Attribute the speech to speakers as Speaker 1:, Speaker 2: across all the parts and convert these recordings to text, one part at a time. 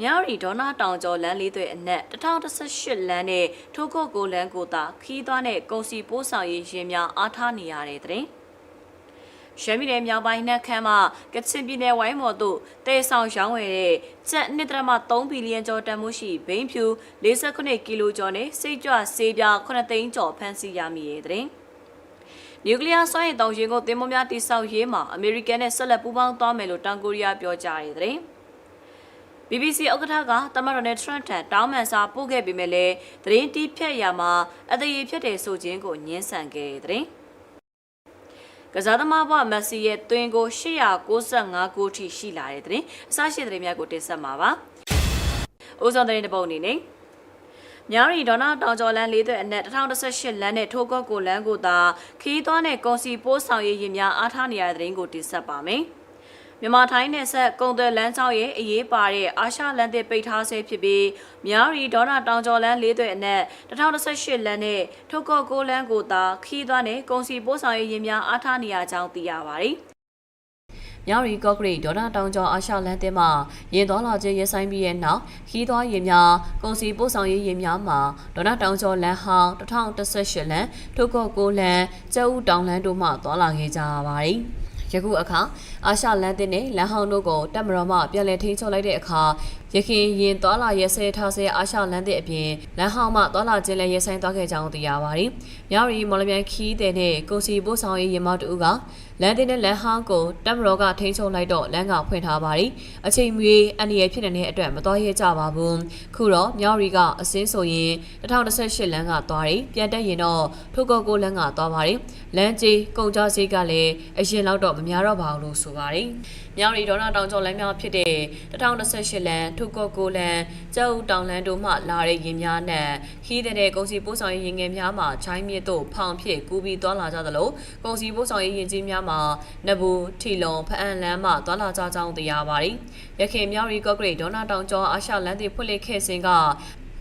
Speaker 1: မြောက်ရီဒေါနာတောင်ကျော်လမ်းလေးတွေအနက်1018လမ်းနဲ့ထိုးကုတ်ကိုလမ်းကိုသာခီးသွားတဲ့ကုန်စီပိုးဆောင်ရေးရင်များအားထားနေရတဲ့တဲ့ရှမ်းပြည်နယ်မြောက်ပိုင်းနှက်ခမ်းမှကချင်ပြည်နယ်ဝိုင်းမော်တို့တေဆောင်ရောင်းဝယ်တဲ့ကျပ်1.3ဘီလီယံကျော်တန်မှုရှိဘိန်းဖြူ49ကီလိုကျော်နဲ့စိတ်ကြွဆေးပြား9သိန်းကျော်ဖမ်းဆီးရမိရဲ့တဲ့နျူကလ িয়ার စွမ်းရည်တောင်ရင်ကိုတင်မများတိဆောက်ရေးမှာအမေရိကန်နဲ့ဆက်လက်ပူးပေါင်းသွားမယ်လို့တောင်ကိုရီးယားပြောကြားတဲ့တဲ့ BBC ဥက္ကဋ္ဌကတမန်တော်နဲ့ Trump ထံတောင်းပန်စာပို့ခဲ့ပေမဲ့လည်းသတင်းတီးဖြတ်ရမှာအသေးအဖြစ်တဲ့ဆိုခြင်းကိုညှင်းဆန်ခဲ့တဲ့ကစားသမားဘဝမက်ဆီရဲ့တွင်ကို895ဂိုးထိရှိလာတဲ့တဲ့အစရှိတဲ့များကိုတင်ဆက်မှာပါ။ဦးဆောင်တဲ့တဲ့ပုံအနေနဲ့မြာရီဒေါနာတောင်ကျော်လန်းလေးသွဲအနက်1018လမ်းနဲ့ထိုးကော့ကိုလမ်းကိုသာခီးသွွားနဲ့ကွန်စီပိုးဆောင်ရေးရင်များအားထားနေရတဲ့တဲ့ကိုတင်ဆက်ပါမယ်။ မြန်မာထိုင်းနယ်ဆက်ကုံသွဲလမ်းကြောင်းရဲ့အရေးပါတဲ့အာရှလမ်းသစ်ပိတ်ထားဆဲဖြစ်ပြီးမြာရီဒေါနာတောင်ကျော်လမ်းလေးသွဲအနက်2018လမ်းနဲ့ထုတ်ကော့ကိုလမ်းကိုသာခီးသွွားနဲ့ကုန်စီပိုးဆောင်ရေးရင်များအားထားနေရကြောင်းသိရပါတယ်။မြောက်ရီကော့ဂရိတ်ဒေါနာတောင်ကျော်အာရှလမ်းတင်မှာရင်သွားလာခြင်းရဆိုင်ပြီးရဲ့နောက်ခီးသွားရင်များကုန်စီပို့ဆောင်ရေးရင်များမှာဒေါနာတောင်ကျော်လမ်းဟောင်း1018လမ်းထုတ်ကော့ကိုလမ်းကျုပ်ဦးတောင်လမ်းတို့မှသွားလာခဲ့ကြရပါတယ်။ယခုအခါ အာရှလန်တင်နဲ့လန်ဟောင်းတို့ကိုတပ်မတော်မှပြန်လည်ထိန်းချုပ်လိုက်တဲ့အခါရခင်ရင်သွာလာရဲဆဲထားဆဲအာရှလန်တင်အပြင်လန်ဟောင်းမှသွာလာခြင်းလည်းရဲဆိုင်သွားခဲ့ကြောင်းသိရပါတယ်။မြောက်ရီမော်လမြိုင်ခီးတဲ့နဲ့ကိုစီပို့ဆောင်ရေးရင်မောက်တူကလန်တင်နဲ့လန်ဟောင်းကိုတပ်မတော်ကထိန်းချုပ်လိုက်တော့လမ်းကဖွင့်ထားပါတယ်။အချိန်မီအန်ဒီရဖြစ်နေတဲ့အတွက်မတော်ရဲကြပါဘူး။ခုတော့မြောက်ရီကအစင်းဆိုရင်2018လမ်းကသွားတယ်။ပြန်တက်ရင်တော့ထိုကောကိုလမ်းကသွားပါတယ်။လမ်းကြီးကုန်ကြစည်းကလည်းအရင်လောက်တော့မများတော့ပါဘူးလို့ဆိုပါတယ်။မြောက်ရီဒေါနာတောင်ကျော်လမ်းများဖြစ်တဲ့2018လမ်းထိုကောကိုလမ်းကျောက်တောင်လမ်းတို့မှလာတဲ့ရင်များနဲ့ခီးတဲ့ကုန်စီပို့ဆောင်ရေးရင်ငယ်များမှာချိုင်းမြစ်တို့ဖောင်ဖြစ်ကူးပြီးသွားလာကြသလိုကုန်စီပို့ဆောင်ရေးရင်ကြီးများမှာနဘူးထီလုံဖအံလမ်းမှသွားလာကြကြောင်းသိရပါတယ်။ရခင်မြောက်ရီကော့ဂရိတ်ဒေါနာတောင်ကျော်အာရှလမ်းတွေဖွင့်လှစ်ခဲ့စဉ်က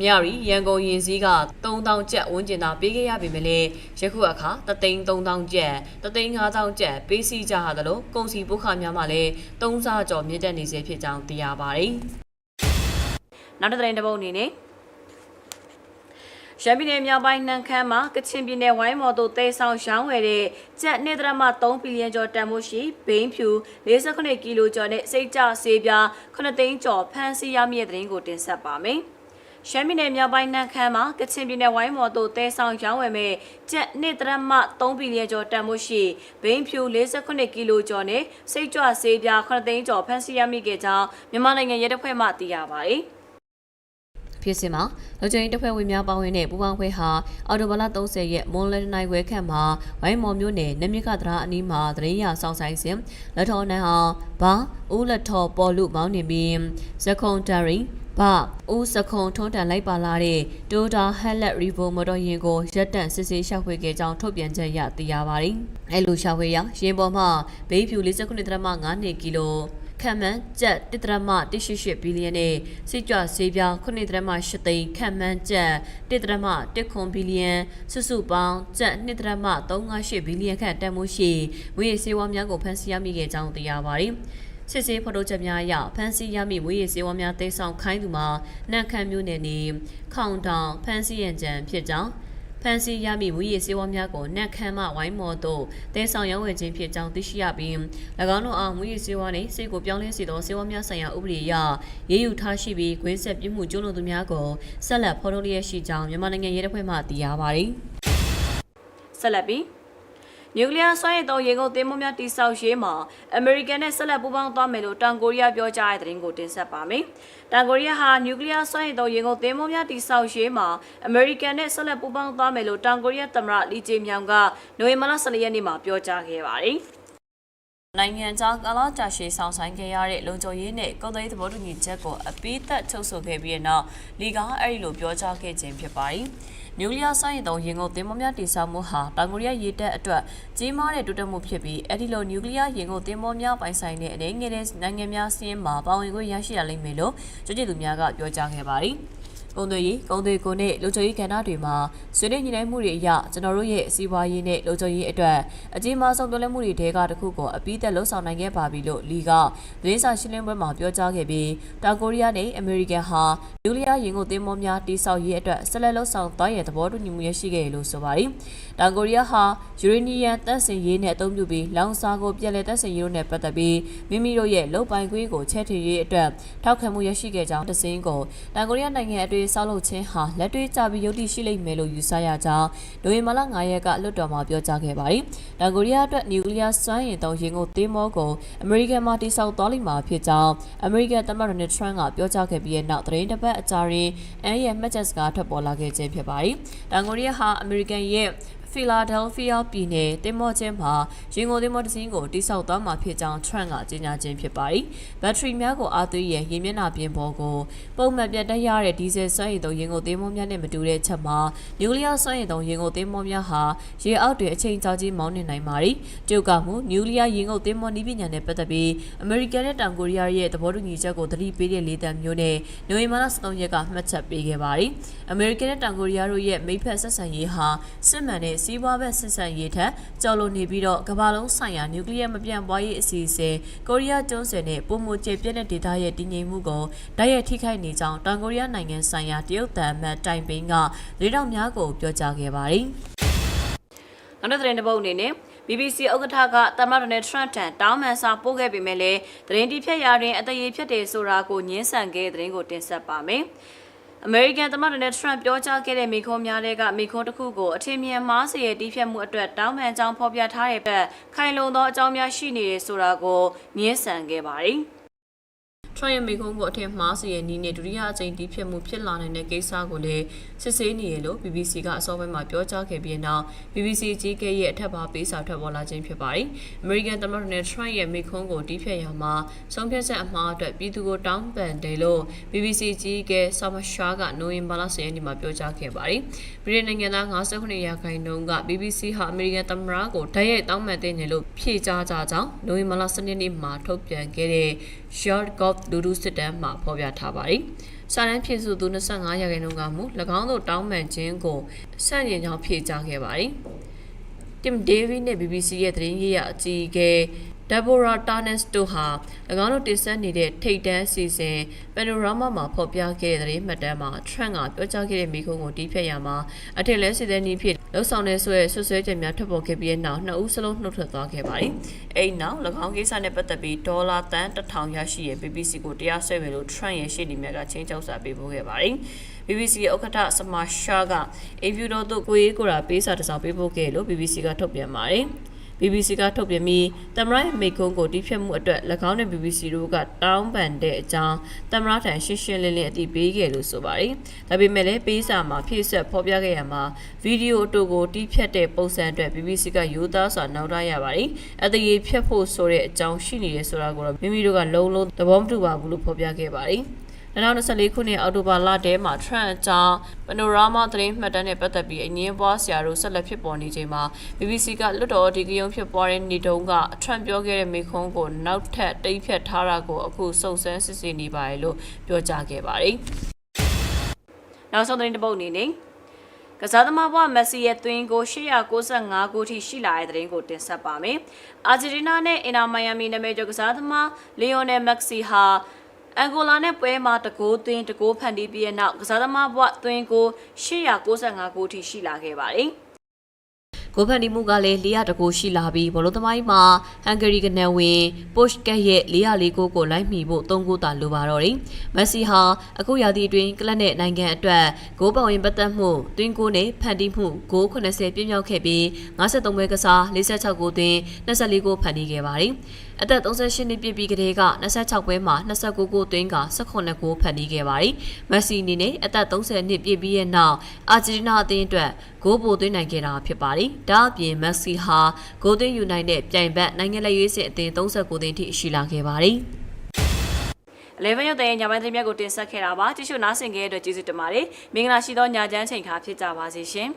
Speaker 1: မြရီရန်ကုန်ရင်စည်းက3000ကျပ်ဝန်းကျင်သာပေးခဲ့ရပေမဲ့လည်းယခုအခါ33000ကျပ်35000ကျပ်ပေးစီကြရသလိုကုန်စီပုခါများမှလည်း3စားကျော်မြင့်တက်နေစေဖြစ်ကြောင်းသိရပါတယ်။နောက်တစ်သတင်းတစ်ပုဒ်အနေနဲ့ရှမ်းပြည်နယ်မြောက်ပိုင်းနှံခမ်းမှာကချင်ပြည်နယ်ဝိုင်းမော်တို့တေဆောင်ရောင်းဝယ်တဲ့ကျပ်1.3ဘီလီယံကျော်တန်ဖိုးရှိဘိန်းဖြူ48ကီလိုကျော်နဲ့စိတ်ကြဆေးပြား9သိန်းကျော်ဖမ်းဆီးရမိတဲ့တဲ့ရင်ကိုတင်ဆက်ပါမယ်။ ရှမ်းပြည်နယ်မြောက်ပိုင်းနှံခမ်းမှာကချင်ပြည်နယ်ဝိုင်းမော်တို့တဲဆောင်ရောင်းဝယ်မဲ့ကျပ်1.3ဘီလီယံကျော်တန်ဖိုးရှိဘိန်းဖြူ48ကီလိုကျော်နဲ့စိတ်ကြွဆေးပြား9သိန်းကျော်ဖမ်းဆီးရမိခဲ့ကြောင်းမြန်မာနိုင်ငံရဲတပ်ဖွဲ့မှသိရပါတယ်။ဖြစ်စဉ်မှာလူချင်းတပ်ဖွဲ့ဝင်များပါဝင်တဲ့ပူးပေါင်းဖွဲ့ဟာအော်တိုဘာလ30ရက်မွန်လယ်နိုင်ဝဲခန့်မှာဝိုင်းမော်မြို့နယ်နမြကသရာအနီးမှာတရင်ရဆောင်ဆိုင်စဉ်လက်ထော်နန်းအောင်ဘာဦးလက်ထော်ပေါ်လူမောင်းနေပြီးဇခုံတရီ ဘာဦးစခုံထုံးတန်လိုက်ပါလာတဲ့တိုတာဟက်လက်ရီဗိုမော်တော်ယာဉ်ကိုရက်တန့်စစ်ဆေးရှောက်ခွေခဲ့ကြောင်းထုတ်ပြန်ချက်ရသိရပါတယ်။အဲလိုရှောက်ခွေရရင်ပေါ်မှာဘေးဖြူ49.5ကီလိုခံမှန်းကျပ်1.188ဘီလီယံနဲ့စိတ်ကြွဆေးပြား9.8သိန်းခံမှန်းကျပ်1.1ဘီလီယံစုစုပေါင်းကျပ်2.358ဘီလီယံခန့်တန်ဖိုးရှိငွေဆေးဝါးများကိုဖမ်းဆီးရမိခဲ့ကြောင်းသိရပါတယ်။ စစ်ဆေးဖော်ထုတ်ချက်များအရဖမ်းဆီးရမိမွေးရည်စေဝါများတိတ်ဆောင်ခိုင်းသူမှာနန့်ခမ်းမျိုးနယ်နေခေါင်တောင်ဖမ်းဆီးရန်ကြံဖြစ်ကြောင်းဖန်စီရမည့်မူရည်စေဝါများကိုနက်ခမ်းမှဝိုင်းမော်တို့တဲဆောင်ရောင်းဝယ်ခြင်းဖြစ်ကြောင်းသိရှိရပြီး၎င်းတို့အားမူရည်စေဝါနှင့်စိတ်ကိုပြောင်းလဲစေသောစေဝါများဆိုင်ရာဥပဒေအရရေးယူထားရှိပြီးခွင်းဆက်ပြမှုကျူးလွန်သူများကိုဆက်လက်ဖော်ထုတ်လျက်ရှိကြောင်းမြန်မာနိုင်ငံရဲတပ်ဖွဲ့မှသိရပါသည်ဆက်လက်ပြီး နျူကလ িয়ার စွမ်းရည်သောရေကုန်သင်းမများတိစောက်ရေးမှာအမေရိကန်နဲ့ဆက်လက်ပူးပေါင်းသွားမယ်လို့တောင်ကိုရီးယားပြောကြားတဲ့သတင်းကိုတင်ဆက်ပါမယ်။တောင်ကိုရီးယားဟာနျူကလ িয়ার စွမ်းရည်သောရေကုန်သင်းမများတိစောက်ရေးမှာအမေရိကန်နဲ့ဆက်လက်ပူးပေါင်းသွားမယ်လို့တောင်ကိုရီးယားသမ္မတလီဂျေမြောင်ကနိုဝင်ဘာလ14ရက်နေ့မှာပြောကြားခဲ့ပါတယ်။နိုင်ငံခြားကာလကြာရှည်ဆောင်ဆိုင်ခဲ့ရတဲ့လုံခြုံရေးနဲ့ကုန်သွယ်ရေးသဘောတူညီချက်ကိုအပိသက်ချုပ်ဆိုခဲ့ပြီးတဲ့နောက်လီကအဲ့ဒီလိုပြောကြားခဲ့ခြင်းဖြစ်ပါတယ်။ နျူကလ িয়ার စိုင်းရင်သုံးရင်ကုန်သင်္ဘောများတည်ဆောက်မှုဟာတောင်ကိုရီးယားရေတပ်အတွက်ကြီးမားတဲ့တိုးတက်မှုဖြစ်ပြီးအဲ့ဒီလိုနျူကလ িয়ার ရင်ကုန်သင်္ဘောများပိုင်ဆိုင်တဲ့အနေငယ်တဲ့နိုင်ငံများစီးရင်မှာပါဝင်ခွင့်ရရှိရလိမ့်မယ်လို့ကျွမ်းကျင်သူများကပြောကြားခဲ့ပါတယ်။ ကုန်သွယ်ရေးကုန်သွယ်ကိုနဲ့လူချုပ်ရေးကဏ္ဍတွေမှာဆွေးနွေးညှိနှိုင်းမှုတွေအရကျွန်တော်တို့ရဲ့စီးပွားရေးနဲ့လူချုပ်ရေးအတွက်အကြီးမားဆုံးပြောင်းလဲမှုတွေတဲကတစ်ခုကိုအပြီးသက်လှုပ်ဆောင်နိုင်ခဲ့ပါပြီလို့လီကသတင်းစာရှင်းလင်းပွဲမှာပြောကြားခဲ့ပြီးတောင်ကိုရီးယားနဲ့အမေရိကန်ဟာနျူကလ িয়ার ရင်ကုန်သင်းမောများတိစောက်ရေးအတွက်ဆက်လက်လှုပ်ဆောင်သွားရတဲ့သဘောတူညီမှုရရှိခဲ့တယ်လို့ဆိုပါတယ်။တောင်ကိုရီးယားဟာယူရေနီယံတပ်ဆင်ရေးနဲ့အသုံးပြုပြီးလောင်စာကိုပြည်လဲတပ်ဆင်ရေးတို့နဲ့ပတ်သက်ပြီးမိမိတို့ရဲ့လုံပိုင်ခွင့်ကိုချဲ့ထွေရေးအတွက်ထောက်ခံမှုရရှိခဲ့ကြောင်းတစင်းကိုတောင်ကိုရီးယားနိုင်ငံအတွင်းဆောက်လုပ်ခြင်းဟာလက်တွေ့ကျပြီးယုတ်တိရှိလိမ့်မယ်လို့ယူဆရကြောင်းနိုဝင်ဘာလ9ရက်ကလွှတ်တော်မှာပြောကြားခဲ့ပါတယ်။တောင်ကိုရီးယားအတွက်နျူကလ িয়ার စွမ်းအင်သုံးရင်ကိုတင်းမောကိုအမေရိကန်မှာတိစောက်သွားလိမ့်မှာဖြစ်ကြောင်းအမေရိကန်သမ္မတဒေါ်နယ်ထရန့်ကပြောကြားခဲ့ပြီးတဲ့နောက်သတင်းတစ်ပတ်အကြာရင်အန်ရဲ့မှတ်ချက်စကားထွက်ပေါ်လာခဲ့ခြင်းဖြစ်ပါတယ်။တောင်ကိုရီးယားဟာအမေရိကန်ရဲ့ဖီလာဒဲလ်ဖီးယားပြည်နယ်တင်မော့ချင်းမှာရင်ကုန်တင်မော့တစ်စင်းကိုတိစောက်သွားမှာဖြစ်ကြောင်း Trump ကကြေညာခြင်းဖြစ်ပါတယ်။ဘက်ထရီများကိုအားသွေးရရေမျက်နှာပြင်ပေါ်ကိုပုံမှန်ပြတ်တက်ရတဲ့ဒီဇယ်စွမ်းရည်သုံးရင်ကုန်တင်မော့များနဲ့မတူတဲ့ချက်မှာနျူကလ িয়ার စွမ်းရည်သုံးရင်ကုန်တင်မော့များဟာရေအောက်တွင်အချိန်ကြာကြီးမောင်းနေနိုင်ပါတယ်။တရုတ်ကမှုနျူကလ িয়ার ရင်ကုန်တင်မော့နည်းပညာနဲ့ပတ်သက်ပြီးအမေရိကန်နဲ့တောင်ကိုရီးယားရဲ့သဘောတူညီချက်ကိုသတိပေးတဲ့လေတံမျိုးနဲ့နိုဝင်ဘာလ13ရက်ကမှတ်ချက်ပေးခဲ့ပါတယ်။အမေရိကန်နဲ့တောင်ကိုရီးယားတို့ရဲ့မိဖက်ဆက်ဆံရေးဟာစစ်မှန်တဲ့ စီးပွားဘက်ဆက်ဆံရေးထက်ကျော်လွန်နေပြီးတော့ကမ္ဘာလုံးဆိုင်ရာနျူကလ িয়ার မပြန့်ပွားရေးအစီအစဉ်ကိုရီးယားကျွန်းဆွယ်နဲ့ပုံမကျေပြည့်တဲ့ဒေသရဲ့တည်ငြိမ်မှုကိုတိုက်ရိုက်ထိခိုက်နေကြောင်းတောင်ကိုရီးယားနိုင်ငံဆိုင်ရာတရုတ်တန်အမတ်တိုင်ပင်းကလေးတောင်များကိုပြောကြားခဲ့ပါတယ်။နောက်တဲ့သတင်းတစ်ပုဒ်အနေနဲ့ BBC ဥက္ကဋ္ဌကသမ္မတဒေါ်နယ်ထရန့်ထံတောင်းပန်စာပို့ခဲ့ပေမဲ့လည်းသတင်းတီဖြတ်ရာတွင်အသေးဖြစ်တယ်ဆိုတာကိုညှင်းဆန်ခဲ့တဲ့သတင်းကိုတင်ဆက်ပါမယ်။ အမေရိကန်သမ္မတဒေါ်နယ်ထရန့်ပြောကြားခဲ့တဲ့မိခွန်းများတဲ့ကမိခွန်းတစ်ခုကိုအထင်မြင်မှားစေရဲ့တီးဖြတ်မှုအတွက်တောင်းပန်ကြောင်းဖော်ပြထားတဲ့ဘက်ခိုင်လုံသောအကြောင်းများရှိနေတယ်ဆိုတာကိုညှင်းဆန်ခဲ့ပါတယ်။ ထရန့်ရဲ့မိကုန်းကိုအထင်မှားစေရဲ့နီးနဲ့ဒုတိယအကြိမ်တီးဖြတ်မှုဖြစ်လာနိုင်တဲ့ကိစ္စကိုလည်းစစ်ဆေးနေရလို့ BBC ကအစောပိုင်းမှာပြောကြားခဲ့ပြီးနောက် BBC ကြီးကဲရဲ့အထက်ပါပေးစာထွက်ပေါ်လာခြင်းဖြစ်ပါတယ်။ American သမ္မတနဲ့ Trump ရဲ့မိကုန်းကိုတီးဖြတ်ရမှာဆုံးဖြတ်ချက်အမှားအတွက်ပြည်သူကိုတောင်းပန်တယ်လို့ BBC ကြီးကဲ Summer Shaw ကနိုဝင်ဘာလ10ရက်နေ့မှာပြောကြားခဲ့ပါတယ်။ပြည်내နိုင်ငံသား59ရာခိုင်နှုန်းက BBC ဟာ American သမ္မတကိုတိုက်ရိုက်တောင်းပန်တဲ့နယ်လို့ဖြေကြားကြကြောင်းနိုဝင်ဘာလ10ရက်နေ့မှာထုတ်ပြန်ခဲ့တဲ့ Short Golf လူထုစစ်တမ်းမှာဖော်ပြထားပါတယ်။စာတမ်းဖြည့်စုသူ25ရာခိုင်နှုန်းကမူ၎င်းတို့တောင်းပန်ခြင်းကိုစန့်ကျင်ကြောင်းဖြေကြားခဲ့ပါတယ်။ Tim Davis နဲ့ BBC ရဲ့သတင်းရေးရအကြီးအကဲ Deborah Tarnas တို့ဟာ၎င်းတို့တင်ဆက်နေတဲ့ထိတ်တန်းစီစဉ် Panorama မှာဖော်ပြခဲ့တဲ့သတင်းမှတ်တမ်းမှာ Trump ကပြောကြားခဲ့တဲ့မိခုံးကိုတီးဖြတ်ရမှာအထက်လဲစစ်တဲ့နည်းဖြစ် လှုပ်ဆောင်တဲ့ဆွဲဆွဆွဲချက်များထွက်ပေါ်ခဲ့ပြီးတဲ့နောက်နှစ်ဦးစလုံးနှုတ်ထွက်သွားခဲ့ပါတယ်။အဲဒီနောက်၎င်းကိစ္စနဲ့ပတ်သက်ပြီးဒေါ်လာတန်1000ရရှိရဲ့ BBC ကိုတရားစွဲမယ်လို့ Trump ရဲ့ရှေ့နေများကချင်းချောက်စာပေးပို့ခဲ့ပါတယ်။ BBC ရဲ့ဥက္ကဋ္ဌစမာရှာကအေဗီရိုတို့ကိုရေးကိုရာပေးစာတစ်စောင်ပေးပို့ခဲ့လို့ BBC ကထုတ်ပြန်ပါတယ်။ BBC ကထုတ်ပြန်ပြီးတမရရဲ့မိကုန်းကိုတီးဖြတ်မှုအတွက်၎င်းနဲ့ BBC တို့ကတောင်းပန်တဲ့အကြောင်းတမရထံရှင်းရှင်းလင်းလင်းအသိပေးခဲ့လို့ဆိုပါတယ်။ဒါပေမဲ့လည်းပေးစာမှာဖြည့်ဆွက်ဖော်ပြခဲ့ရမှာဗီဒီယိုအတူကိုတီးဖြတ်တဲ့ပုံစံအတွက် BBC ကယူသားစွာနောက်ထားရပါတယ်။အသေးဖြတ်ဖို့ဆိုတဲ့အကြောင်းရှိနေတယ်ဆိုတာကိုတော့မိမိတို့ကလုံးလုံးသဘောမတူပါဘူးလို့ဖော်ပြခဲ့ပါတယ်။ 2024ခုနှစ်အောက်တိုဘာလထဲမှာ Trump အကြောင်း Panorama သတင်းမှတ်တမ်းနဲ့ပတ်သက်ပြီးအငင်းပွားဆရာတို့ဆက်လက်ဖြစ်ပေါ်နေချိန်မှာ BBC ကလွတ်တော်ဒီကရုံဖြစ်ပွားတဲ့နေ့တုန်းက Trump ပြောခဲ့တဲ့မိခွန်းကိုနောက်ထပ်တိတ်ဖြတ်ထားတာကိုအခုစုံစမ်းစစ်ဆေးနေပါတယ်လို့ပြောကြားခဲ့ပါတယ်။နောက်ဆုံးသတင်းတစ်ပုဒ်အနေနဲ့ကစားသမားဘွားမက်ဆီရဲ့သွင်းကို895ဂိုးထိရှိလာတဲ့သတင်းကိုတင်ဆက်ပါမယ်။အာဂျင်တီးနားနဲ့အင်နာမိုင်ယာမီနာမည်ကျော်ကစားသမားလီယိုနယ်မက်ဆီဟာ အန်ဂိုလာနဲ့ပွဲမှာတကိုးသွင်းတကိုးဖန်တီးပြီးတဲ့နောက်ကစားသမားဘဝသွင်းကို895ဂိုးထိရှိလာခဲ့ပါတယ်။ကိုဖန်ဒီမှုကလည်း400တကူရှိလာပြီးဘောလုံးသမိုင်းမှာဟန်ဂရီကနဝင်ပို့ကက်ရဲ့404ဂိုးကိုလိုက်မိဖို့3ဂိုးသာလိုပါတော့တယ်။မက်ဆီဟာအခုရာသီအတွင်းကလပ်နဲ့နိုင်ငံအတွက်ဂိုးပောင်ရင်ပတ်သက်မှုတွင်းကိုနဲ့ဖန်တီးမှုဂိုး80ပြည့်မြောက်ခဲ့ပြီး53ပွဲကစား46ဂိုးသွင်း24ဂိုးဖန်တီးခဲ့ပါတယ်။ အသက်38နှစ်ပြည့်ပြီးကတည်းက26ပွဲမှာ29ဂိုးသွင်းက18ဂိုးဖန်တီးခဲ့ပါတယ်။မက်ဆီအနေနဲ့အသက်30နှစ်ပြည့်ပြီးရဲ့နောက်အာဂျင်တီးနားအသင်းအတွက်ဂိုးပိုသွင်းနိုင်ခဲ့တာဖြစ်ပါတယ်။ဒါအပြင်မက်ဆီဟာဂိုးသွင်းယူနိုင်တဲ့ပြိုင်ဘက်နိုင်ငံလက်ရွေးစင်အသင်း39သင်းထိရှိလာခဲ့ပါတယ်။11ရုပ်တဲ့ညပိုင်းသတင်းများကိုတင်ဆက်ခဲ့တာပါကြည့်ရှုနားဆင်ခဲ့တဲ့အတွက်ကျေးဇူးတင်ပါတယ်မင်္ဂလာရှိသောညချမ်းချိန်ခါဖြစ်ကြပါစေရှင်